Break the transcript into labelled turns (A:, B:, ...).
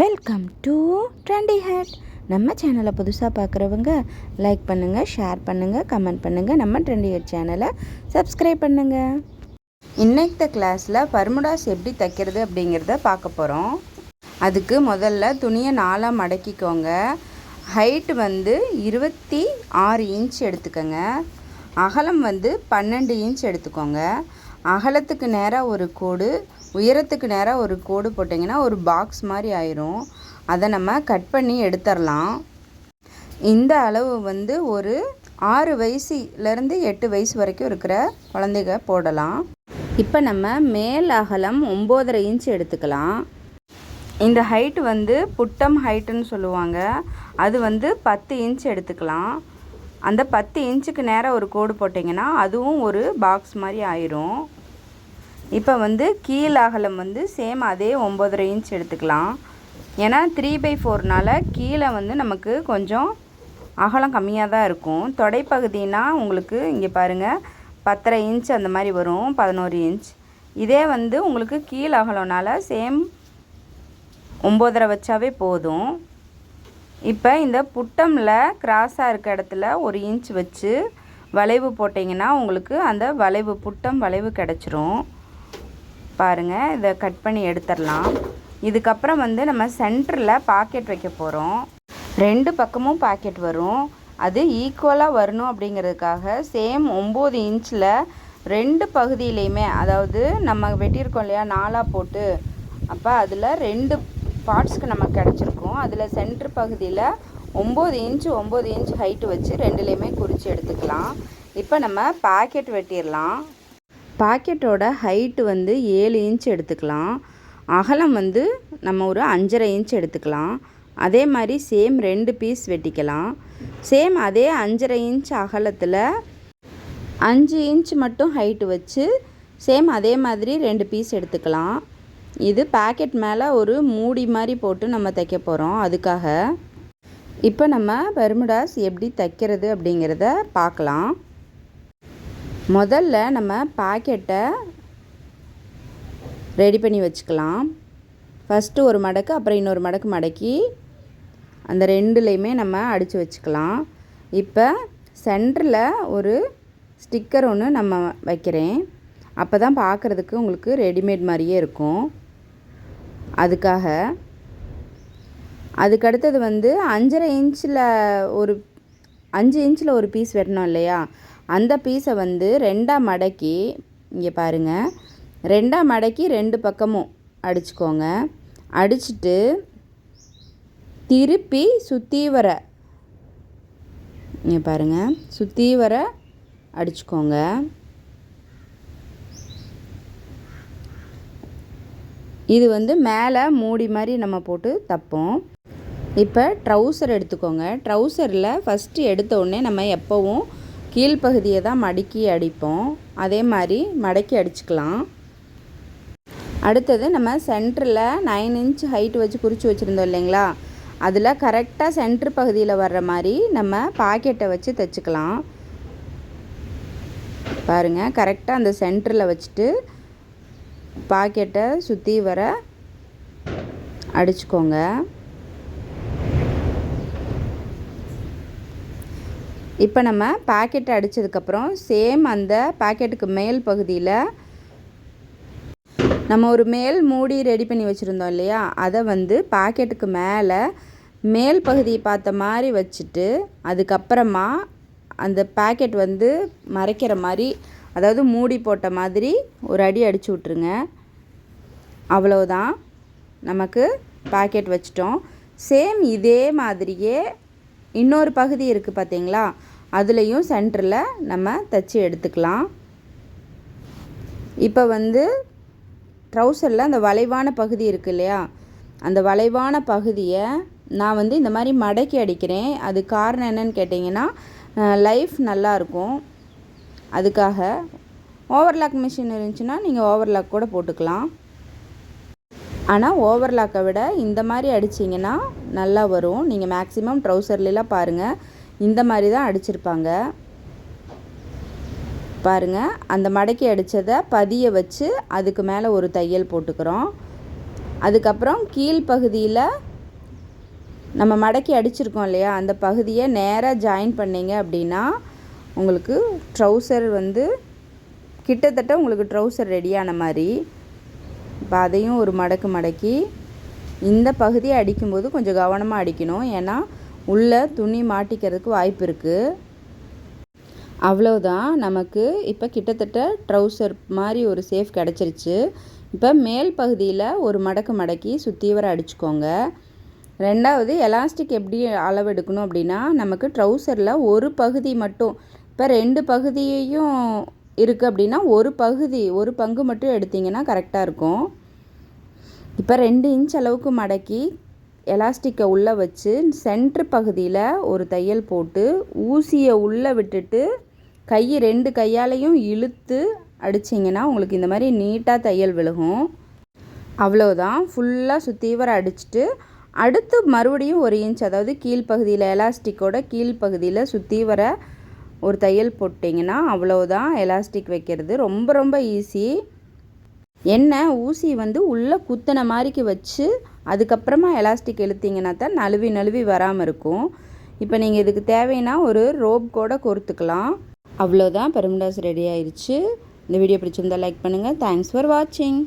A: Welcome to trendy had நம்ம சேனலை புதுசாக பார்க்குறவங்க லைக் பண்ணுங்கள் ஷேர் பண்ணுங்கள் கமெண்ட் பண்ணுங்கள் நம்ம ட்ரெண்டி ஹெட் சேனலை சப்ஸ்கிரைப் பண்ணுங்கள் இன்னைக்கு கிளாஸில் பர்முடாஸ் எப்படி தைக்கிறது அப்படிங்கிறத பார்க்க போகிறோம் அதுக்கு முதல்ல துணியை நாலாக மடக்கிக்கோங்க. ஹைட் வந்து இருபத்தி ஆறு இன்ச் எடுத்துக்கோங்க. அகலம் வந்து பன்னெண்டு இன்ச் எடுத்துக்கோங்க. அகலத்துக்கு நேராக ஒரு கோடு உயரத்துக்கு நேராக ஒரு கோடு போட்டிங்கன்னா ஒரு பாக்ஸ் மாதிரி ஆயிரும். அதை நம்ம கட் பண்ணி எடுத்துடலாம். இந்த அளவு வந்து ஒரு ஆறு வயசுலேருந்து எட்டு வயசு வரைக்கும் இருக்கிற குழந்தைங்க போடலாம். இப்போ நம்ம மேல் அகலம் ஒம்போதரை இன்ச் எடுத்துக்கலாம். இந்த ஹைட் வந்து புட்டம் ஹைட்டுன்னு சொல்லுவாங்க. அது வந்து பத்து இன்ச் எடுத்துக்கலாம். அந்த பத்து இன்ச்சுக்கு நேராக ஒரு கோடு போட்டிங்கன்னா அதுவும் ஒரு பாக்ஸ் மாதிரி ஆயிரும். இப்போ வந்து கீழ் அகலம் வந்து சேம் அதே ஒம்பதரை இன்ச் எடுத்துக்கலாம். ஏன்னா த்ரீ பை ஃபோர்னால் கீழே வந்து நமக்கு கொஞ்சம் அகலம் கம்மியாக தான் இருக்கும். தொடைப்பகுதினா உங்களுக்கு இங்கே பாருங்கள் பத்தரை இன்ச் அந்த மாதிரி வரும் பதினோரு இன்ச் இதே வந்து உங்களுக்கு கீழ் அகலம்னால சேம் ஒம்போதரை வச்சாவே போதும். இப்போ இந்த புட்டமில் கிராஸாக இருக்க இடத்துல ஒரு இன்ச் வச்சு வளைவு போட்டிங்கன்னா உங்களுக்கு அந்த வளைவு புட்டம் வளைவு கிடச்சிரும். பாருங்கள் இதை கட் பண்ணி எடுத்துடலாம். இதுக்கப்புறம் வந்து நம்ம சென்டரில் பாக்கெட் வைக்க போகிறோம் ரெண்டு பக்கமும் பாக்கெட் வரும். அது ஈக்குவலாக வரணும் அப்படிங்கிறதுக்காக சேம் ஒம்பது இன்ச்சில் ரெண்டு பகுதியிலையுமே அதாவது நம்ம வெட்டியிருக்கோம் இல்லையா நாலாக போட்டு அப்போ அதில் ரெண்டு பார்ட்ஸ்க்கு நமக்கு கிடச்சிருக்கும். அதில் சென்ட்ரு பகுதியில் ஒம்பது இன்ச்சு ஒம்பது இன்ச் ஹைட்டு வச்சு ரெண்டுலேயுமே குறித்து எடுத்துக்கலாம். இப்போ நம்ம பாக்கெட் வெட்டிடலாம். பாக்கெட்டோட ஹைட்டு வந்து ஏழு இன்ச் எடுத்துக்கலாம். அகலம் வந்து நம்ம ஒரு அஞ்சரை இன்ச் எடுத்துக்கலாம். அதே மாதிரி சேம் ரெண்டு பீஸ் வெட்டிக்கலாம். சேம் அதே அஞ்சரை இன்ச் அகலத்தில் அஞ்சு இன்ச் மட்டும் ஹைட்டு வச்சு சேம் அதே மாதிரி ரெண்டு பீஸ் எடுத்துக்கலாம். இது பேக்கெட் மேலே ஒரு மூடி மாதிரி போட்டு நம்ம தைக்க போகிறோம் அதுக்காக இப்போ நம்ம பெர்முடாஸ் எப்படி தைக்கிறது அப்படிங்கிறத பார்க்கலாம். முதல்ல நம்ம பாக்கெட்டை ரெடி பண்ணி வச்சுக்கலாம். ஃபஸ்ட்டு ஒரு மடக்கு அப்புறம் இன்னொரு மடக்கு மடக்கி அந்த ரெண்டுலேயுமே நம்ம அடித்து வச்சுக்கலாம். இப்போ சென்டரில் ஒரு ஸ்டிக்கர் ஒன்று நம்ம வைக்கிறேன். அப்போ தான் பார்க்குறதுக்கு உங்களுக்கு ரெடிமேட் மாதிரியே இருக்கும். அதுக்காக. அதுக்கடுத்தது வந்து அஞ்சரை இன்ச்சில் ஒரு அஞ்சு இன்ச்சில் ஒரு பீஸ் வெட்டணும் இல்லையா? அந்த பீஸை வந்து ரெண்டாக மடக்கி இங்கே பாருங்கள் ரெண்டாக மடக்கி ரெண்டு பக்கமும் அடிச்சுக்கோங்க. அடிச்சுட்டு திருப்பி சுற்றி வர இங்கே பாருங்கள் சுற்றி வர அடிச்சுக்கோங்க. இது வந்து மேலே மூடி மாதிரி நம்ம போட்டு தப்போம். இப்போ ட்ரௌசர் எடுத்துக்கோங்க. ட்ரௌசரில் ஃபஸ்ட்டு எடுத்த உடனே நம்ம எப்போவும் கீழ்ப்பகுதியை தான் மடக்கி அடிப்போம். அதே மாதிரி மடக்கி அடிச்சுக்கலாம். அடுத்தது நம்ம சென்டரில் நைன் இன்ச் ஹைட் வச்சு குறித்து வச்சுருந்தோம் இல்லைங்களா? அதில் கரெக்டாக சென்ட்ரு பகுதியில் வர்ற மாதிரி நம்ம பாக்கெட்டை வச்சு தைச்சிக்கலாம். பாருங்கள் கரெக்டாக அந்த சென்டரில் வச்சுட்டு பாக்கெட்டை சுற்றி வர அடிச்சுக்கோங்க. இப்போ நம்ம பேக்கெட் அடித்ததுக்கப்புறம் சேம் அந்த பாக்கெட்டுக்கு மேல் பகுதியில் நம்ம ஒரு மேல் மூடி ரெடி பண்ணி வச்சுருந்தோம் இல்லையா? அதை வந்து பாக்கெட்டுக்கு மேலே மேல் பகுதியை பார்த்த மாதிரி வச்சுட்டு அதுக்கப்புறமா அந்த பாக்கெட் வந்து மறைக்கிற மாதிரி அதாவது மூடி போட்ட மாதிரி ஒரு அடி அடித்து விட்ருங்க அவ்வளோதான் நமக்கு பேக்கெட் வச்சிட்டோம். சேம் இதே மாதிரியே இன்னொரு பகுதி இருக்குது பார்த்தீங்களா அதுலேயும் சென்டரில் நம்ம தைச்சி எடுத்துக்கலாம். இப்போ வந்து ட்ரௌசரில் அந்த வளைவான பகுதி இருக்குது இல்லையா? அந்த வளைவான பகுதியை நான் வந்து இந்த மாதிரி மடக்கி அடிக்கிறேன். அது காரணம் என்னன்னு கேட்டிங்கன்னா லைஃப் நல்லாயிருக்கும் அதுக்காக ஓவர்லாக் மிஷின் இருந்துச்சுன்னா நீங்கள் ஓவர்லாக் கூட போட்டுக்கலாம். ஆனால் ஓவர்லாக்கை விட இந்த மாதிரி அடிச்சிங்கன்னா நல்லா வரும். நீங்கள் மேக்ஸிமம் ட்ரௌசர்லாம் பாருங்கள் இந்த மாதிரி தான் அடிச்சிருப்பாங்க. பாருங்கள் அந்த மடக்கி அடித்ததை பதிய வச்சு அதுக்கு மேலே ஒரு தையல் போட்டுக்கிறோம். அதுக்கப்புறம் கீழ்ப்பகுதியில் நம்ம மடக்கி அடிச்சிருக்கோம் இல்லையா? அந்த பகுதியை நேராக ஜாயின் பண்ணீங்க அப்படின்னா உங்களுக்கு ட்ரௌசர் வந்து கிட்டத்தட்ட உங்களுக்கு ட்ரௌசர் ரெடியான மாதிரி இப்போ அதையும் ஒரு மடக்கு மடக்கி இந்த பகுதியை அடிக்கும்போது கொஞ்சம் கவனமாக அடிக்கணும். ஏன்னா உள்ளே துணி மாட்டிக்கிறதுக்கு வாய்ப்பு இருக்குது அவ்வளோதான் நமக்கு இப்போ கிட்டத்தட்ட ட்ரௌசர் மாதிரி ஒரு சேஃப் கிடச்சிருச்சு. இப்போ மேல் பகுதியில் ஒரு மடக்கு மடக்கி சுற்றி வர அடிச்சுக்கோங்க. ரெண்டாவது எலாஸ்டிக் எப்படி அளவு எடுக்கணும் அப்படின்னா நமக்கு ட்ரௌசரில் ஒரு பகுதி மட்டும் இப்போ ரெண்டு பகுதியையும் இருக்குது அப்படின்னா ஒரு பகுதி ஒரு பங்கு மட்டும் எடுத்திங்கன்னா கரெக்டாக இருக்கும். இப்போ ரெண்டு இன்ச் அளவுக்கு மடக்கி எலாஸ்டிக்கை உள்ளே வச்சு சென்ட்ரு பகுதியில் ஒரு தையல் போட்டு ஊசியை உள்ளே விட்டுட்டு கை ரெண்டு கையாலையும் இழுத்து அடிச்சிங்கன்னா உங்களுக்கு இந்த மாதிரி நீட்டாக தையல் விழுகும். அவ்வளோதான் ஃபுல்லாக சுற்றி வர அடிச்சுட்டு அடுத்து மறுபடியும் ஒரு இன்ச் அதாவது கீழ்ப்பகுதியில் எலாஸ்டிக்கோட கீழ்ப்பகுதியில் சுற்றி வர ஒரு தையல் போட்டிங்கன்னா அவ்வளோதான் எலாஸ்டிக் வைக்கிறது. ரொம்ப ரொம்ப ஈஸி என்ன ஊசி வந்து உள்ளே குத்தின மாதிரிக்கு வச்சு அதுக்கப்புறமா எலாஸ்டிக் இழுத்திங்கன்னா தான் நழுவி நழுவி வராமல் இருக்கும். இப்போ நீங்கள் இதுக்கு தேவைன்னா ஒரு ரோப் கூட கொடுத்துக்கலாம் அவ்வளோதான் பெருமிடாஸ் ரெடி ஆயிடுச்சு இந்த வீடியோ பிடிச்சிருந்தா லைக் பண்ணுங்கள் தேங்க்ஸ் ஃபார் வாட்சிங்